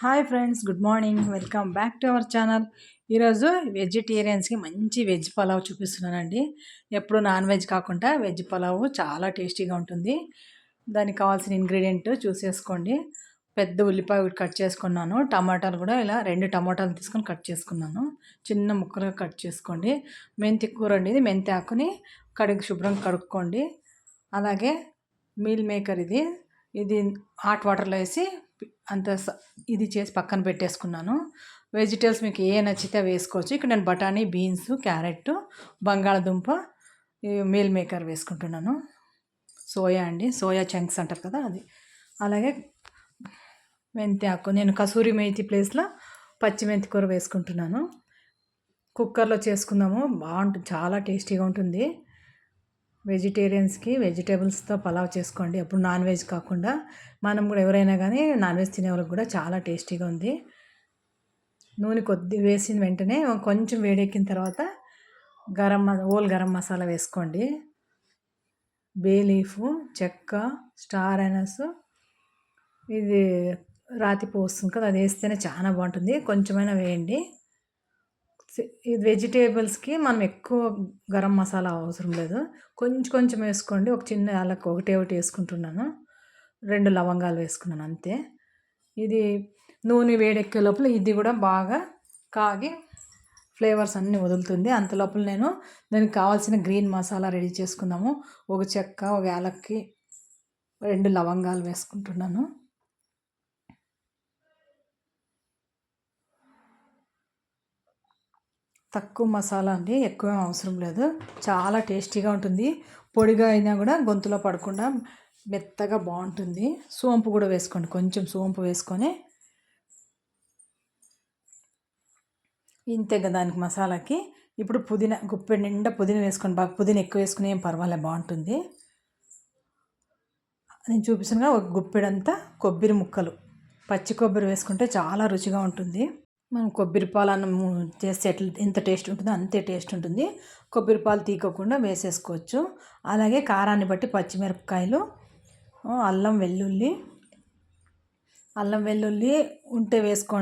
Hi friends good morning. Welcome back to our channel. ఈరోజు వెజిటేరియన్స్కి మంచి వెజ్ పలావ్ చూపిస్తున్నానండి. ఎప్పుడు నాన్ వెజ్ కాకుండా వెజ్ పలావ్ చాలా టేస్టీగా ఉంటుంది. దానికి కావాల్సిన ఇంగ్రీడియంట్ చూసేసుకోండి. పెద్ద ఉల్లిపాయ ఒకటి కట్ చేసుకున్నాను. టమాటాలు కూడా ఇలా రెండు టమాటాలు తీసుకొని కట్ చేసుకున్నాను. చిన్న ముక్కలుగా కట్ చేసుకోండి. మెంతి కూర అండి ఇది. మెంతి ఆకుని కడుగు శుభ్రంగా కడుక్కోండి. అలాగే మీల్ మేకర్ ఇది. ఇది హాట్ వాటర్లో వేసి అంత ఇది చేసి పక్కన పెట్టేసుకున్నాను. వెజిటేబుల్స్ మీకు ఏ నచ్చితే వేసుకోవచ్చు. ఇక్కడ నేను బఠానీ బీన్స్ క్యారెట్ బంగాళదుంప మీల్ మేకర్ వేసుకుంటున్నాను. సోయా అండి. సోయా చంక్స్ అంటారు కదా అది. అలాగే మెంతి ఆకు. నేను కసూరి మేతి ప్లేస్లో పచ్చి మెంతి కూర వేసుకుంటున్నాను. కుక్కర్లో చేసుకుందాము. బాగుంటుంది చాలా టేస్టీగా ఉంటుంది. వెజిటేరియన్స్కి వెజిటేబుల్స్తో పలావ్ చేసుకోండి. అప్పుడు నాన్ వెజ్ కాకుండా మనం కూడా ఎవరైనా కానీ నాన్ వెజ్ తినే వాళ్ళకి కూడా చాలా టేస్టీగా ఉంది. నూనె కొద్ది వేసిన వెంటనే కొంచెం వేడెక్కిన తర్వాత గరం ఓల్ గరం మసాలా వేసుకోండి. బే లీఫ్ చెక్క స్టార్ అనస్ ఇది రాతి పోస్తుంది కదా అది వేస్తేనే చాలా బాగుంటుంది. కొంచెమైనా వేయండి. ఇది వెజిటేబుల్స్కి మనం ఎక్కువ గరం మసాలా అవసరం లేదు. కొంచెం కొంచెం వేసుకోండి. ఒక చిన్న యాలకు ఒకటి ఒకటి వేసుకుంటున్నాను. రెండు లవంగాలు వేసుకున్నాను అంతే. ఇది నూనె వేడెక్కే లోపల ఇది కూడా బాగా కాగి ఫ్లేవర్స్ అన్నీ వదులుతుంది. అంత లోపల నేను దానికి కావాల్సిన గ్రీన్ మసాలా రెడీ చేసుకుందాము. ఒక చెక్క ఒక యాలక్కి రెండు లవంగాలు వేసుకుంటున్నాను. తక్కువ మసాలా అండి ఎక్కువ అవసరం లేదు. చాలా టేస్టీగా ఉంటుంది. పొడిగా అయినా కూడా గొంతులో పడకుండా మెత్తగా బాగుంటుంది. సోంపు కూడా వేసుకోండి. కొంచెం సోంపు వేసుకొని ఇంతే దానికి మసాలాకి. ఇప్పుడు పుదీనా గుప్పెడు నిండా పుదీనా వేసుకోండి. బాగా పుదీనా ఎక్కువ వేసుకుని ఏం పర్వాలే బాగుంటుంది. నేను చూపిస్తున్నా ఒక గుప్పెడంతా కొబ్బరి ముక్కలు. పచ్చి కొబ్బరి వేసుకుంటే చాలా రుచిగా ఉంటుంది. మనం కొబ్బరి పాలన్నం చేస్తే ఎట్లా ఎంత టేస్ట్ ఉంటుందో అంతే టేస్ట్ ఉంటుంది. కొబ్బరి పాలు తీకోకుండా వేసేసుకోవచ్చు. అలాగే కారాన్ని బట్టి పచ్చిమిరపకాయలు అల్లం వెల్లుల్లి అల్లం వెల్లుల్లి ఉంటే వేసుకో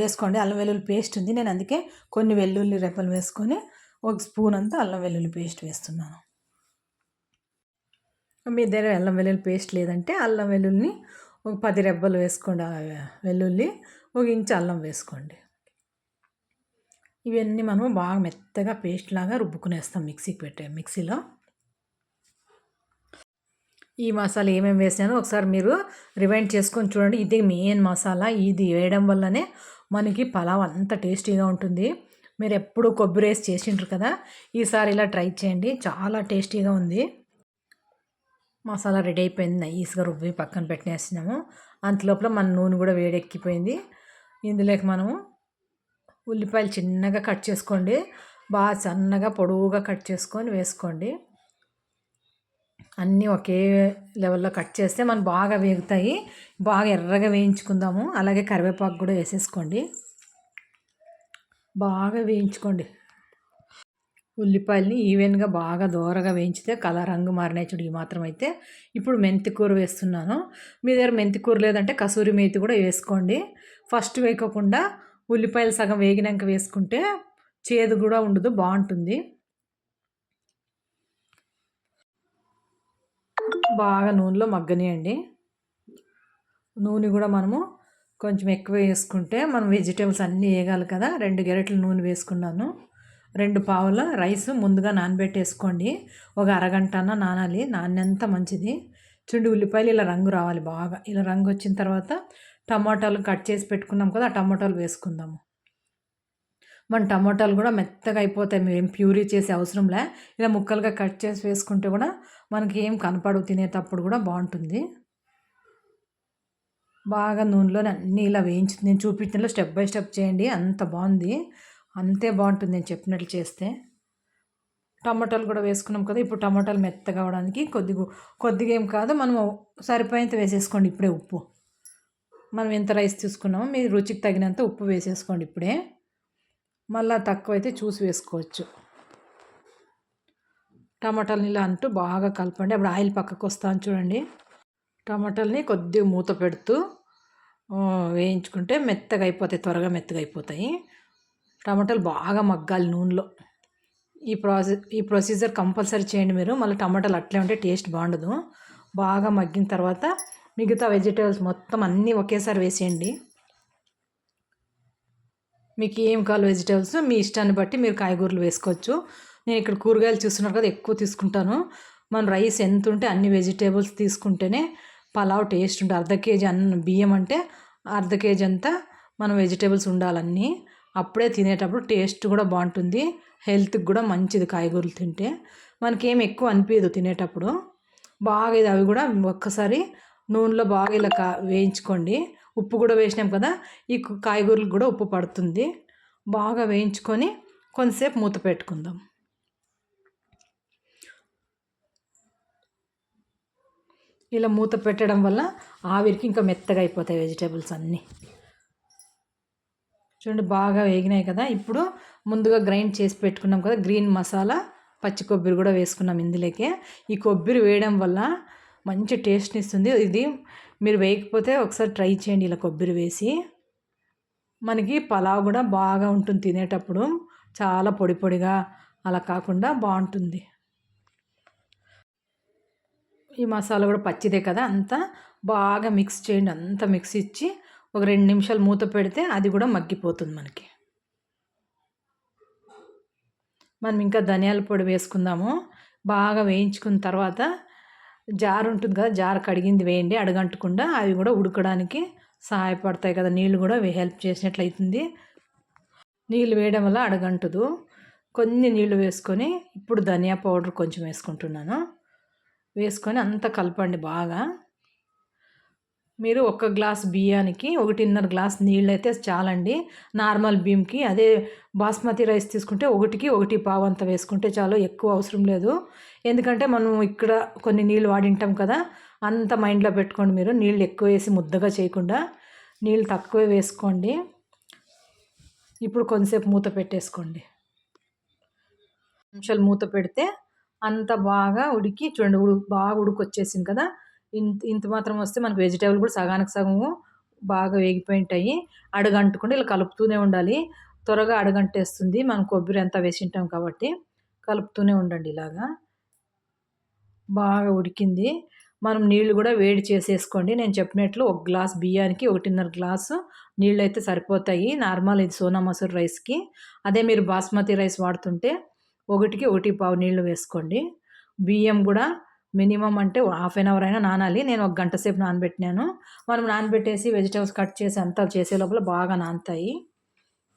వేసుకోండి. అల్లం వెల్లుల్లి పేస్ట్ ఉంది. నేను అందుకే కొన్ని వెల్లుల్లి రెప్పలు వేసుకొని ఒక స్పూన్ అంతా అల్లం వెల్లుల్లి పేస్ట్ వేస్తున్నాను. మీ దగ్గర అల్లం వెల్లుల్లి పేస్ట్ లేదంటే అల్లం వెల్లుల్లిని ఒక పది రెబ్బలు వేసుకోండి. వెల్లుల్లి ఒక ఇంచు అల్లం వేసుకోండి. ఇవన్నీ మనం బాగా మెత్తగా పేస్ట్ లాగా రుబ్బుకునేస్తాం మిక్సీకి పెట్టే మిక్సీలో. ఈ మసాలా ఏమేమి వేసానో ఒకసారి మీరు రివైండ్ చేసుకొని చూడండి. ఇది మెయిన్ మసాలా. ఇది వేయడం వల్లనే మనకి పలావ్ అంత టేస్టీగా ఉంటుంది. మీరు ఎప్పుడు కొబ్బరి వేసి చేసిండ్రు కదా ఈసారి ఇలా ట్రై చేయండి. చాలా టేస్టీగా ఉంది. మసాలా రెడీ అయిపోయింది. నైస్గా రుబ్బి పక్కన పెట్టినేసినాము అంతలోపల మన నూనె కూడా వేడెక్కిపోయింది. ఇందులోకి మనము ఉల్లిపాయలు చిన్నగా కట్ చేసుకోండి. బాగా సన్నగా పొడవుగా కట్ చేసుకొని వేసుకోండి. అన్నీ ఒకే లెవెల్లో కట్ చేస్తే మనం బాగా వేగుతాయి. బాగా ఎర్రగా వేయించుకుందాము. అలాగే కరివేపాకు కూడా వేసేసుకోండి. బాగా వేయించుకోండి. ఉల్లిపాయలని ఈవెన్గా బాగా దూరగా వేయించితే కలర్ రంగు మారినాయి చూడు ఈ మాత్రం అయితే ఇప్పుడు మెంతి కూర వేస్తున్నాను. మీ దగ్గర మెంతి కూర లేదంటే కసూరి మేతి కూడా వేసుకోండి. ఫస్ట్ వేయకోకుండా ఉల్లిపాయలు సగం వేగినాక వేసుకుంటే చేదు కూడా ఉండదు బాగుంటుంది. బాగా నూనెలో మగ్గనియండి. నూనె కూడా మనము కొంచెం ఎక్కువ వేసుకుంటే మనం వెజిటేబుల్స్ అన్నీ వేయగాలి కదా రెండు గెరెట్లు నూనె వేసుకున్నాను. రెండు పావుల రైస్ ముందుగా నానబెట్టేసుకోండి. ఒక అరగంట అన్న నానాలి. నాణ్యంత మంచిది. చుండి ఉల్లిపాయలు ఇలా రంగు రావాలి బాగా. ఇలా రంగు వచ్చిన తర్వాత టమాటాలు కట్ చేసి పెట్టుకున్నాం కదా ఆ టమాటాలు వేసుకుందాము. మన టమాటాలు కూడా మెత్తగా అయిపోతాయి. మేము ప్యూరీ చేసే అవసరంలే ఇలా ముక్కలుగా కట్ చేసి వేసుకుంటే కూడా మనకి ఏం కనపడవు. తినేటప్పుడు కూడా బాగుంటుంది. బాగా నూనెలో అన్నీ ఇలా వేయించి నేను చూపించినలో స్టెప్ బై స్టెప్ చేయండి. అంత బాగుంది. అంతే బాగుంటుంది నేను చెప్పినట్లు చేస్తే. టమాటాలు కూడా వేసుకున్నాం కదా ఇప్పుడు టమాటాలు మెత్తగా అవడానికి కొద్దిగా కొద్దిగా ఏం కాదు మనము సరిపోయేంత వేసేసుకోండి ఇప్పుడే ఉప్పు. మనం ఎంత రైస్ తీసుకున్నామో మీరు రుచికి తగినంత ఉప్పు వేసేసుకోండి ఇప్పుడే. మళ్ళీ తక్కువ అయితే చూసి వేసుకోవచ్చు. టమాటాలని ఇలా అంటూ బాగా కలపండి. అప్పుడు ఆయిల్ పక్కకు వస్తాను చూడండి. టమాటాలని కొద్దిగా మూత పెడుతూ వేయించుకుంటే మెత్తగా అయిపోతాయి త్వరగా మెత్తగా అయిపోతాయి. టమాటాలు బాగా మగ్గాలి నూనెలో. ఈ ప్రాసెస్ ఈ ప్రొసీజర్ కంపల్సరీ చేయండి మీరు. మళ్ళీ టమాటాలు అట్లే ఉంటే టేస్ట్ బాగుండదు. బాగా మగ్గిన తర్వాత మిగతా వెజిటేబుల్స్ మొత్తం అన్నీ ఒకేసారి వేసేయండి. మీకు ఏం కావాలి వెజిటేబుల్స్? మీ ఇష్టాన్ని బట్టి మీరు కాయగూరలు వేసుకోవచ్చు. నేను ఇక్కడ కూరగాయలు చూస్తున్నారు కదా ఎక్కువ తీసుకుంటాను. మనం రైస్ ఎంత ఉంటే అన్ని వెజిటేబుల్స్ తీసుకుంటేనే పలావ్ టేస్ట్ ఉంటుంది. అర్ధ కేజీ అన్న బియ్యం అంటే అర్ధ కేజీ అంతా మనం వెజిటేబుల్స్ ఉండాలన్నీ అప్పుడే తినేటప్పుడు టేస్ట్ కూడా బాగుంటుంది. హెల్త్కి కూడా మంచిది కాయగూరలు తింటే. మనకేం ఎక్కువ అనిపించదు తినేటప్పుడు. బాగా ఇది అవి కూడా ఒక్కసారి నూనెలో బాగా ఇలా కా వేయించుకోండి. ఉప్పు కూడా వేసినాం కదా ఈ కాయగూరలకు కూడా ఉప్పు పడుతుంది. బాగా వేయించుకొని కొంతసేపు మూత పెట్టుకుందాం. ఇలా మూత పెట్టడం వల్ల ఆవిరికి ఇంకా మెత్తగా అయిపోతాయి వెజిటేబుల్స్ అన్నీ. చూడండి బాగా వేగినాయి కదా. ఇప్పుడు ముందుగా గ్రైండ్ చేసి పెట్టుకున్నాం కదా గ్రీన్ మసాలా పచ్చి కొబ్బరి కూడా వేసుకున్నాం ఇందులోకే. ఈ కొబ్బరి వేయడం వల్ల మంచి టేస్ట్ని ఇస్తుంది. ఇది మీరు వేయకపోతే ఒకసారి ట్రై చేయండి ఇలా కొబ్బరి వేసి. మనకి పలావ్ కూడా బాగా ఉంటుంది తినేటప్పుడు. చాలా పొడి పొడిగా అలా కాకుండా బాగుంటుంది. ఈ మసాలా కూడా పచ్చిదే కదా అంతా బాగా మిక్స్ చేయండి అంతా మిక్స్ ఇచ్చి ఒక రెండు నిమిషాలు మూత పెడితే అది కూడా మగ్గిపోతుంది మనకి. మనం ఇంకా ధనియాల పొడి వేసుకుందాము. బాగా వేయించుకున్న తర్వాత జార్ ఉంటుంది కదా జార్ కడిగింది వేయండి అడగంటకుండా అవి కూడా ఉడకడానికి సహాయపడతాయి కదా. నీళ్ళు కూడా హెల్ప్ చేసినట్లయితుంది. నీళ్ళు వేయడం వల్ల అడగంటదు. కొన్ని నీళ్ళు వేసుకొని ఇప్పుడు ధనియా పౌడర్ కొంచెం వేసుకుంటున్నాను. వేసుకొని అంతా కలపండి బాగా. మీరు ఒక గ్లాస్ బియ్యానికి ఒకటిన్నర గ్లాస్ నీళ్ళు అయితే చాలండి. నార్మల్ బియ్యంకి అదే బాస్మతి రైస్ తీసుకుంటే ఒకటికి ఒకటి పావు అంత వేసుకుంటే చాలు ఎక్కువ అవసరం లేదు. ఎందుకంటే మనం ఇక్కడ కొన్ని నీళ్ళు వాడింటాం కదా అంత మైండ్లో పెట్టుకోండి మీరు. నీళ్ళు ఎక్కువ వేసి ముద్దగా చేయకుండా నీళ్ళు తక్కువే వేసుకోండి. ఇప్పుడు కొంతసేపు మూత పెట్టేసుకోండి. నిమిషాలు మూత పెడితే అంత బాగా ఉడికి చూడండి ఉడు బాగా ఉడికొచ్చేసింది కదా. ఇంత ఇంత మాత్రం వస్తే మనకు వెజిటేబుల్ కూడా సగానికి సగము బాగా వేగిపోయి ఉంటాయి ఇలా కలుపుతూనే ఉండాలి. త్వరగా అడగంటేస్తుంది. మనం కొబ్బరి అంతా వేసింటాం కాబట్టి కలుపుతూనే ఉండండి ఇలాగా. బాగా ఉడికింది. మనం నీళ్ళు కూడా వేడి చేసేసుకోండి. నేను చెప్పినట్లు ఒక గ్లాస్ బియ్యానికి ఒకటిన్నర గ్లాసు నీళ్ళు అయితే సరిపోతాయి. నార్మల్ ఇది సోనా మసూర్ రైస్కి. అదే మీరు బాస్మతి రైస్ వాడుతుంటే ఒకటికి ఒకటి పావు నీళ్ళు వేసుకోండి. బియ్యం కూడా మినిమం అంటే హాఫ్ అన్ అవర్ అయినా నానాలి. నేను ఒక గంట సేపు నానబెట్టినాను. మనం నానబెట్టేసి వెజిటేబుల్స్ కట్ చేసి అంతా చేసే లోపల బాగా నానుతాయి.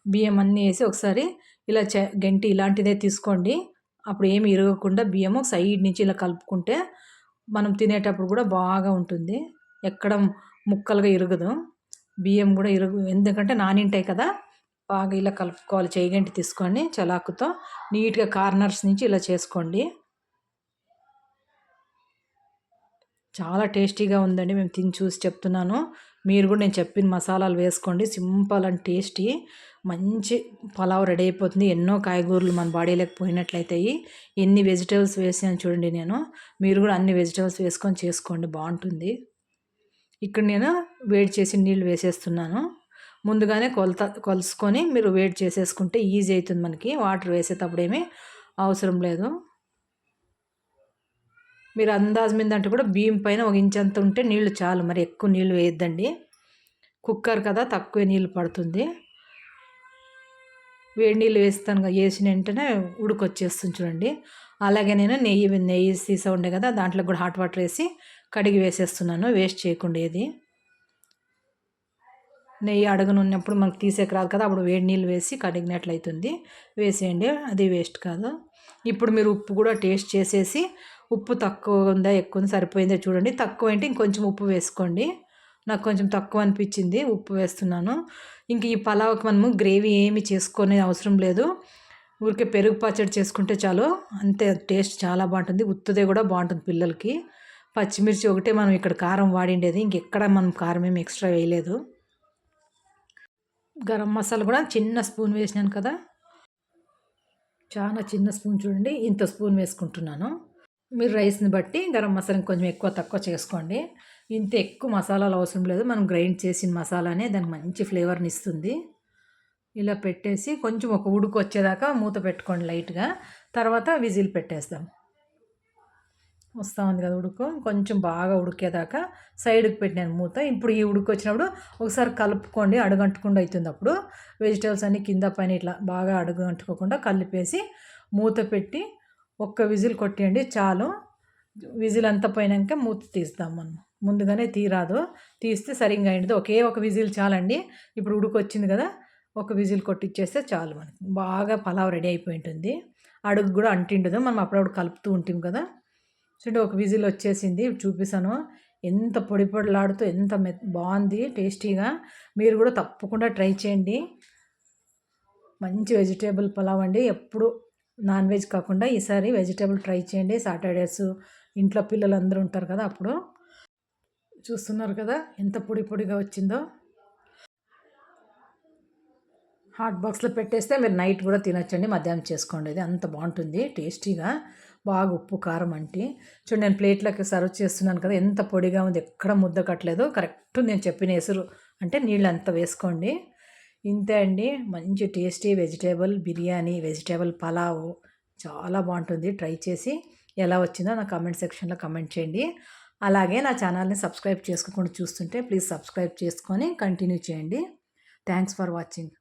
బియ్యం అన్నీ వేసి ఒకసారి ఇలా చె గంటి ఇలాంటిదే తీసుకోండి. అప్పుడు ఏమి ఇరగకుండా బియ్యము సైడ్ నుంచి ఇలా కలుపుకుంటే మనం తినేటప్పుడు కూడా బాగా ఉంటుంది. ఎక్కడ ముక్కలుగా ఇరగదు. బియ్యం కూడా ఇరుగు ఎందుకంటే నానింటాయి కదా బాగా ఇలా కలుపుకోవాలి. చేయగంటి తీసుకొని చలాకుతో. నీట్గా కార్నర్స్ నుంచి ఇలా చేసుకోండి. చాలా టేస్టీగా ఉందండి. మేము తిని చూసి చెప్తున్నాను. మీరు కూడా నేను చెప్పిన మసాలాలు వేసుకోండి. Simple and tasty. మంచి పలావ్ రెడీ అయిపోతుంది. ఎన్నో కాయగూరలు మన బాడీలోకి పోయినట్లయితాయి. ఎన్ని వెజిటేబుల్స్ వేసాను చూడండి నేను. మీరు కూడా అన్ని వెజిటేబుల్స్ వేసుకొని చేసుకోండి. బాగుంటుంది. ఇక్కడ నేను వేడి చేసి నీళ్ళు వేసేస్తున్నాను. ముందుగానే కొలత కొలుసుకొని మీరు వేడి చేసేసుకుంటే ఈజీ అవుతుంది మనకి. వాటర్ వేసేటప్పుడు ఏమీ అవసరం లేదు. మీరు అందాజు మీద అంటే కూడా బియ్యం పైన ఒక ఇంచంత ఉంటే నీళ్ళు చాలు. మరి ఎక్కువ నీళ్ళు వేయద్దండి. కుక్కర్ కదా తక్కువ నీళ్ళు పడుతుంది. వేడి నీళ్ళు వేస్తాను వేసిన వెంటనే ఉడికొచ్చేస్తుంది చూడండి. అలాగే నేను నెయ్యి నెయ్యి సీసా ఉండే కదా దాంట్లో కూడా హాట్ వాటర్ వేసి కడిగి వేసేస్తున్నాను. వేస్ట్ చేయకుండా ఏది. నెయ్యి అడగనున్నప్పుడు మనకు తీసేకి రాదు కదా అప్పుడు వేడి నీళ్ళు వేసి కడిగినట్లయితుంది. వేసేయండి అది వేస్ట్ కాదు. ఇప్పుడు మీరు ఉప్పు కూడా టేస్ట్ చేసేసి ఉప్పు తక్కువ ఉందా ఎక్కువ సరిపోయిందా చూడండి. తక్కువ అంటే ఇంకొంచెం ఉప్పు వేసుకోండి. నాకు కొంచెం తక్కువ అనిపించింది ఉప్పు వేస్తున్నాను. ఇంక ఈ పలావ్కి మనము గ్రేవీ ఏమి చేసుకునే అవసరం లేదు. ఊరికే పెరుగు పచ్చడి చేసుకుంటే చాలు. అంతే టేస్ట్ చాలా బాగుంటుంది. ఉత్తుదే కూడా బాగుంటుంది పిల్లలకి. పచ్చిమిర్చి ఒకటే మనం ఇక్కడ కారం వాడిండేది. ఇంకెక్కడ మనం కారం ఏమి ఎక్స్ట్రా వేయలేదు. గరం మసాలా కూడా చిన్న స్పూన్ వేసినాను కదా. చాలా చిన్న స్పూన్ చూడండి. ఇంత స్పూన్ వేసుకుంటున్నాను. మీరు రైస్ని బట్టి గరం మసాలా కొంచెం ఎక్కువ తక్కువ చేసుకోండి. ఇంత ఎక్కువ మసాలాలు అవసరం లేదు. మనం గ్రైండ్ చేసిన మసాలానే దానికి మంచి ఫ్లేవర్ని ఇస్తుంది. ఇలా పెట్టేసి కొంచెం ఒక ఉడుకు వచ్చేదాకా మూత పెట్టుకోండి లైట్గా. తర్వాత విజిల్ పెట్టేస్తాం. వస్తూ ఉంది కదా ఉడుకు. కొంచెం బాగా ఉడికేదాకా సైడ్కి పెట్టినాను మూత. ఇప్పుడు ఈ ఉడుకు వచ్చినప్పుడు ఒకసారి కలుపుకోండి. అడుగంటకుండా అవుతుంది అప్పుడు. వెజిటేబుల్స్ అన్నీ కింద పైన ఇట్లా బాగా అడుగు అంటుకోకుండా కలిపేసి మూత పెట్టి ఒక్క విజిల్ కొట్టేయండి చాలు. విజిల్ అంతా పోయినాక మూత తీస్తాం మనం. ముందుగానే తీరాదు. తీస్తే సరిగ్గా అయింది. ఒకే ఒక విజిల్ చాలండి. ఇప్పుడు ఉడుకొచ్చింది కదా ఒక విజిల్ కొట్టిచ్చేస్తే చాలు మనకి. బాగా పలావ్ రెడీ అయిపోయి ఉంటుంది అడుగు కూడా అంటిండదు. మనం అప్పుడప్పుడు కలుపుతూ ఉంటాం కదా. చూడండి ఒక విజిల్ వచ్చేసింది. చూపిస్తాను. ఎంత పొడి పొడిలాడుతూ ఎంత మె బాగుంది టేస్టీగా. మీరు కూడా తప్పకుండా ట్రై చేయండి. మంచి వెజిటేబుల్ పలావ్ అండి. ఎప్పుడు నాన్ వెజ్ కాకుండా ఈసారి వెజిటేబుల్ ట్రై చేయండి. సాటర్డేస్ ఇంట్లో పిల్లలు అందరూ ఉంటారు కదా అప్పుడు. చూస్తున్నారు కదా ఎంత పొడి పొడిగా వచ్చిందో. హాట్ బాక్స్లో పెట్టేస్తే మీరు నైట్ కూడా తినొచ్చండి. మధ్యాహ్నం చేసుకోండి. ఇది అంత బాగుంటుంది. టేస్టీగా. బాగా ఉప్పు కారం అంటే. చూడండి నేను ప్లేట్లోకి సర్వ్ చేస్తున్నాను కదా. ఎంత పొడిగా ఉంది. ఎక్కడ ముద్ద కట్టలేదు. కరెక్ట్ నేను చెప్పిన ఎసురు. అంటే నీళ్ళు అంత వేసుకోండి. ఇంతే అండి. మంచి tasty vegetable biryani vegetable pulao చాలా బాగుంటుంది. ట్రై చేసి ఎలా వచ్చిందో నా కమెంట్ సెక్షన్లో కమెంట్ చేయండి. అలాగే నా ఛానల్ని సబ్స్క్రైబ్ చేసుకోకుండా చూస్తుంటే ప్లీజ్ సబ్స్క్రైబ్ చేసుకొని కంటిన్యూ చేయండి. Thanks for watching.